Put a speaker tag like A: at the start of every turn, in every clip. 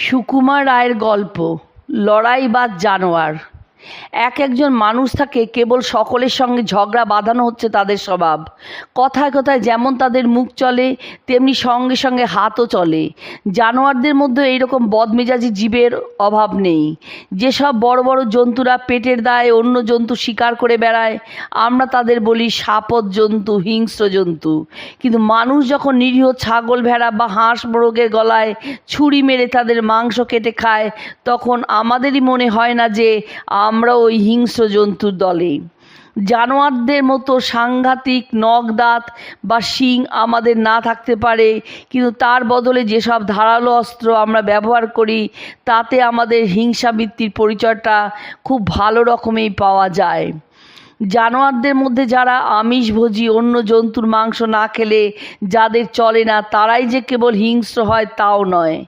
A: সুকুমার রায়ের গল্প লড়াই বা জানোয়ার। এক একজন মানুষ থাকে, কেবল সকলের সঙ্গে ঝগড়া বাঁধানো হচ্ছে তাদের স্বভাব। কথায় কথায় যেমন তাদের মুখ চলে, তেমনি সঙ্গে সঙ্গে হাতও চলে। জানোয়ারদের মধ্যে এইরকম বদমেজাজি জীবের অভাব নেই। যেসব বড় বড় জন্তুরা পেটের দায়ে অন্য জন্তু শিকার করে বেড়ায়, আমরা তাদের বলি সাপদ জন্তু, হিংস্র জন্তু। কিন্তু মানুষ যখন নিরীহ ছাগল, ভেড়া বা হাঁস মোরগের গলায় ছুরি মেরে তাদের মাংস কেটে খায়, তখন আমাদেরই মনে হয় না যে আমরা ওই হিংস্র জন্তুর দলে জানোয়ারদের মতো সাংঘাতিক নখ দাঁত বা শিং আমাদের না থাকতে পারে, কিন্তু তার বদলে যেসব ধারালো অস্ত্র আমরা ব্যবহার করি, তাতে আমাদের হিংসাবৃত্তির পরিচয়টা খুব ভালো রকমেই পাওয়া যায়। জানোয়ারদের মধ্যে যারা আমিষভোজী অন্য জন্তুর মাংস না খেলে যাদের চলে না, তারাই যে কেবল হিংস্র হয় তাও নয়।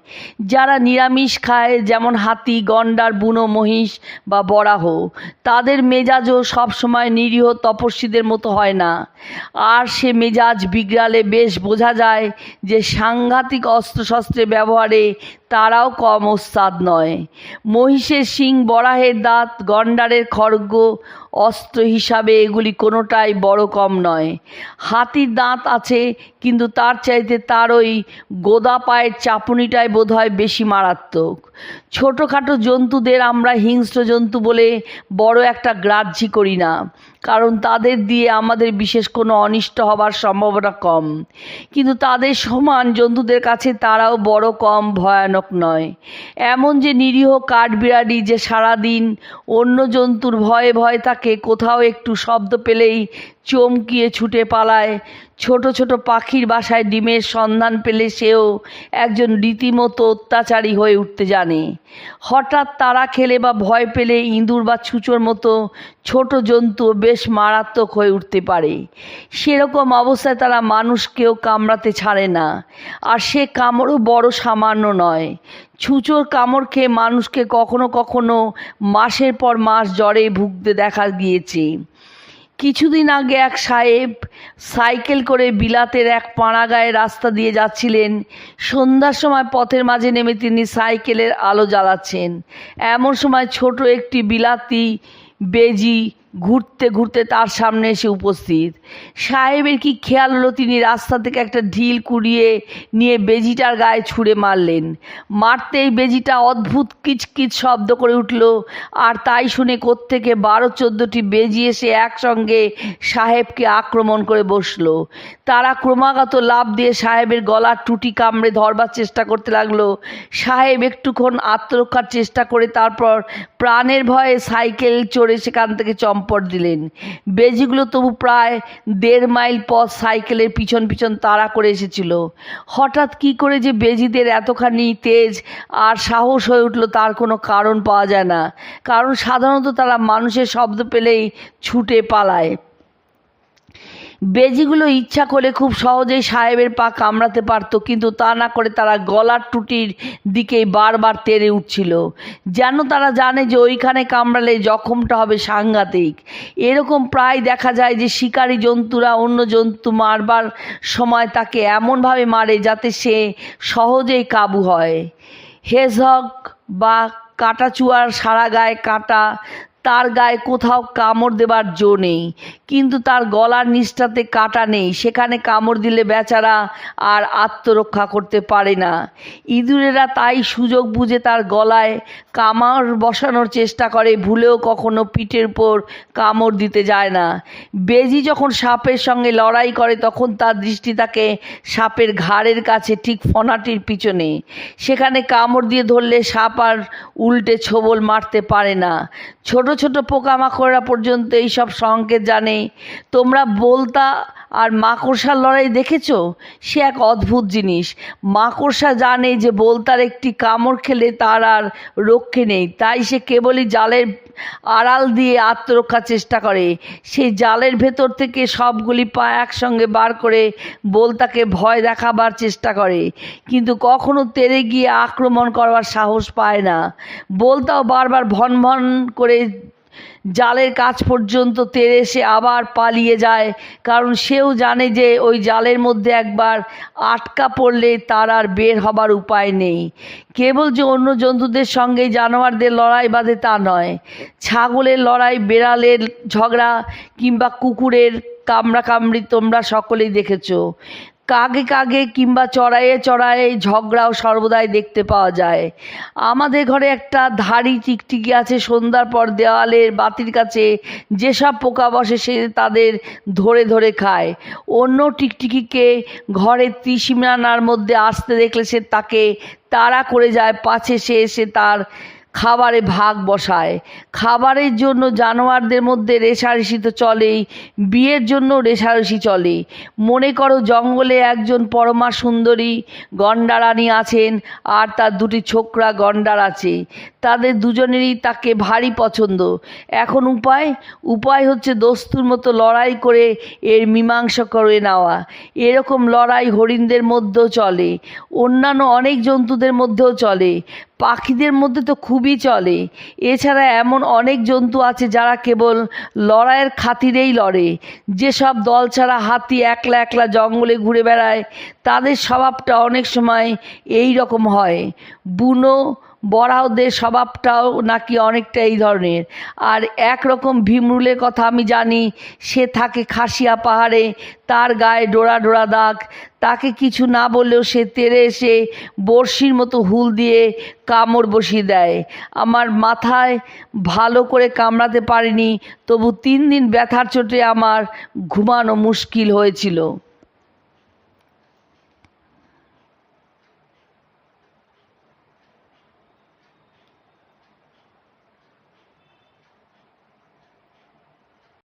A: যারা নিরামিষ খায়, যেমন হাতি, গন্ডার, বুনো মহিষ বা বরাহ, তাদের মেজাজও সবসময় নিরীহ তপস্বীদের মতো হয় না। আর সে মেজাজ বিগড়ালে বেশ বোঝা যায় যে সাংঘাতিক অস্ত্রশস্ত্রের ব্যবহারে তারাও কম ওস্তাদ নয়। মহিষের শিং বরাহের দাঁত, গন্ডারের খড়গ, অস্ত্র হিসাবে এগুলি কোনোটাই বড় কম নয়। হাতির দাঁত আছে, কিন্তু তার চাইতে তার ওই গোদা পায়ের চাপুনিটাই বোধহয় বেশি মারাত্মক। ছোটোখাটো জন্তুদের আমরা হিংস্র জন্তু বলে বড় একটা গ্রাহ্যি করি না। কারণ তাদের দিয়ে আমাদের বিশেষ কোনো অনিষ্ট হবার সম্ভাবনা কম। কিন্তু তাদের সমান জন্তুদের কাছে তারাও বড় কম ভয়ানক নয়। এমন যে নিরীহ কাঠবিড়ালি যে সারাদিন অন্য জন্তুর ভয়ে ভয়ে থাকে, কোথাও একটু শব্দ পেলেই চমকিয়ে ছুটে পালায়। ছোট ছোট পাখির বাসায় ডিমের সন্ধান পেলে সেও একজন রীতিমতো অত্যাচারী হয়ে উঠতে জানে। হঠাৎ তারা খেলে বা ভয় পেলে ইঁদুর বা ছুঁচোর মতো ছোট জন্তু বেশ মারাত্মক হয়ে উঠতে পারে। সেরকম অবস্থায় তারা মানুষকেও কামড়াতে ছাড়ে না। আর সে কামড়ও বড় সামান্য নয়। ছুঁচোর কামড় খেয়ে মানুষকে কখনো কখনো মাসের পর মাস জ্বরে ভুগতে দেখা গিয়েছে। কিছুদিন আগে এক সাহেব সাইকেল করে বিলাতের এক পাড়াগায়ে রাস্তা দিয়ে যাচ্ছিলেন। সন্ধ্যার সময় পথের মাঝে নেমে তিনি সাইকেলের আলো জ্বালাচ্ছেন। এমন সময় ছোট একটি বিলাতি বেজি ঘুরতে ঘুরতে তার সামনে এসে উপস্থিত। সাহেবের কি খেয়াল হলো? তিনি রাস্তা থেকে একটা ঢিল কুড়িয়ে নিয়ে বেজিটার গায়ে ছুঁড়ে মারলেন। মারতেই বেজিটা অদ্ভুত কিচকিচ শব্দ করে উঠল। আর তাই শুনে কোত্থেকে বারো চোদ্দোটি বেজি এসে একসঙ্গে সাহেবকে আক্রমণ করে বসল। তারা ক্রমাগত লাভ দিয়ে সাহেবের গলার টুটি কামড়ে ধরবার চেষ্টা করতে লাগল। সাহেব একটুক্ষণ আত্মরক্ষার চেষ্টা করে তারপর প্রাণের ভয়ে সাইকেল চড়ে সেখান থেকে চম্পট দিলেন। বেজিগুলো তবু প্রায় দেড় মাইল পথ সাইকেলের পিছন পিছন তাড়া করে এসেছিল। হঠাৎ কি করে যে বেজিদের এতখানি তেজ আর সাহস হয়ে উঠল তার কোনো কারণ পাওয়া যায় না। কারণ সাধারণত তারা মানুষের শব্দ পেলেই ছুটে পালায়। বেজিগুলো ইচ্ছা করে খুব সহজেই সাহেবের পা কামড়াতে পারতো, কিন্তু তা না করে তারা গলার টুটির দিকেই বারবার তেড়ে উঠছিল। যেন তারা জানে যে ওইখানে কামড়ালে জখমটা হবে সাংঘাতিক। এরকম প্রায় দেখা যায় যে শিকারী জন্তুরা অন্য জন্তু মারবার সময় তাকে এমনভাবে মারে যাতে সে সহজেই কাবু হয়। হেজহগ বা কাটাচুয়ার সারা গায়ে কাটা তার গায়ে কোথাও কামড় দেবার জো নেই, কিন্তু তার গলার নিষ্ঠাতে কাটা নেই, সেখানে কামড় দিলে বেচারা আর আত্মরক্ষা করতে পারে না। ইঁদুরেরা তাই সুযোগ বুঝে তার গলায় কামড় বসানোর চেষ্টা করে, ভুলেও কখনো পিঠের উপর কামড় দিতে যায় না। বেজি যখন সাপের সঙ্গে লড়াই করে, তখন তার দৃষ্টি থাকে সাপের ঘাড়ের কাছে, ঠিক ফনাটির পিছনে। সেখানে কামড় দিয়ে ধরলে সাপ আর উল্টে ছোবল মারতে পারে না। ছোট ছোট পোকামাকড়রা পর্যন্ত এইসব সংকেত জানে। তোমরা বলতা আর মাকড়সার লড়াই দেখেছ? সে এক অদ্ভুত জিনিস। মাকড়সা জানে যে বলতার একটি কামড় খেলে তার আর রক্ষে নেই। তাই সে কেবলই জালের আড়াল দিয়ে আত্মরক্ষার চেষ্টা করে। সেই জালের ভেতর থেকে সবগুলি পা একসঙ্গে বার করে বলতাকে ভয় দেখাবার চেষ্টা করে। কিন্তু কখনো তেড়ে গিয়ে আক্রমণ করবার সাহস পায় না। বলতাও বারবার ভন ভন করে জালের কাছ পর্যন্ত তেড়ে সে আবার পালিয়ে যায়। কারণ সেও জানে যে ওই জালের মধ্যে একবার আটকা পড়লে তার আর বের হবার উপায় নেই। কেবল যে অন্য জন্তুদের সঙ্গে জানোয়ারদের লড়াই বাঁধে তা নয়। ছাগলের লড়াই, বেড়ালের ঝগড়া কিংবা কুকুরের কামড়া কামড়ি তোমরা সকলেই দেখেছ। কাগে কাগে কিংবা চড়াইয়ে চড়াইয়ে ঝগড়াও সর্বদাই দেখতে পাওয়া যায়। আমাদের ঘরে একটা ধাড়ি টিকটিকি আছে সন্ধ্যার পর দেওয়ালের বাতির কাছে। যেসব পোকা বসে সে তাদের ধরে ধরে খায়। অন্য টিকটিকিকে ঘরের ত্রিসীমানার মধ্যে আসতে দেখলে সে তাকে তাড়া করে যায়। পাছে সে এসে তার খাবারে ভাগ বসায়। খাবারের জন্য জানোয়ারদের মধ্যে রেষারেষি তো চলেই, বিয়ের জন্য রেষারেষি চলে মনে করো জঙ্গলে একজন পরমা সুন্দরী গন্ডারানী আছেন, আর তার দুটি ছোকরা গন্ডার আছে। তাদের দুজনেরই তাকে ভারী পছন্দ। এখন উপায়? উপায় হচ্ছে দস্তুর মতো লড়াই করে এর মীমাংসা করে নেওয়া। এরকম লড়াই হরিণদের মধ্যেও চলে, অন্যান্য অনেক জন্তুদের মধ্যেও চলে। পাখিদের মধ্যে তো খুবই চলে। এছাড়া এমন অনেক জন্তু আছে যারা কেবল লড়াইয়ের খাতিরেই লড়ে। যেসব দল ছাড়া হাতি একলা একলা জঙ্গলে ঘুরে বেড়ায়, তাদের স্বভাবটা অনেক সময় এই রকম হয়। বুনো বরাহদের স্বভাবটাও নাকি অনেকটা এই ধরনের। আর একরকম ভীমরুলের কথা আমি জানি, সে থাকে খাসিয়া পাহাড়ে, তার গায়ে ডোরা ডোরা দাগ। তাকে কিছু না বললেও সে তেড়ে এসে বড়শির মতো হুল দিয়ে কামড় বসিয়ে দেয়। আমার মাথায় ভালো করে কামড়াতে পারিনি, তবু তিন দিন ব্যথার চোটে আমার ঘুমানো মুশকিল হয়েছিল।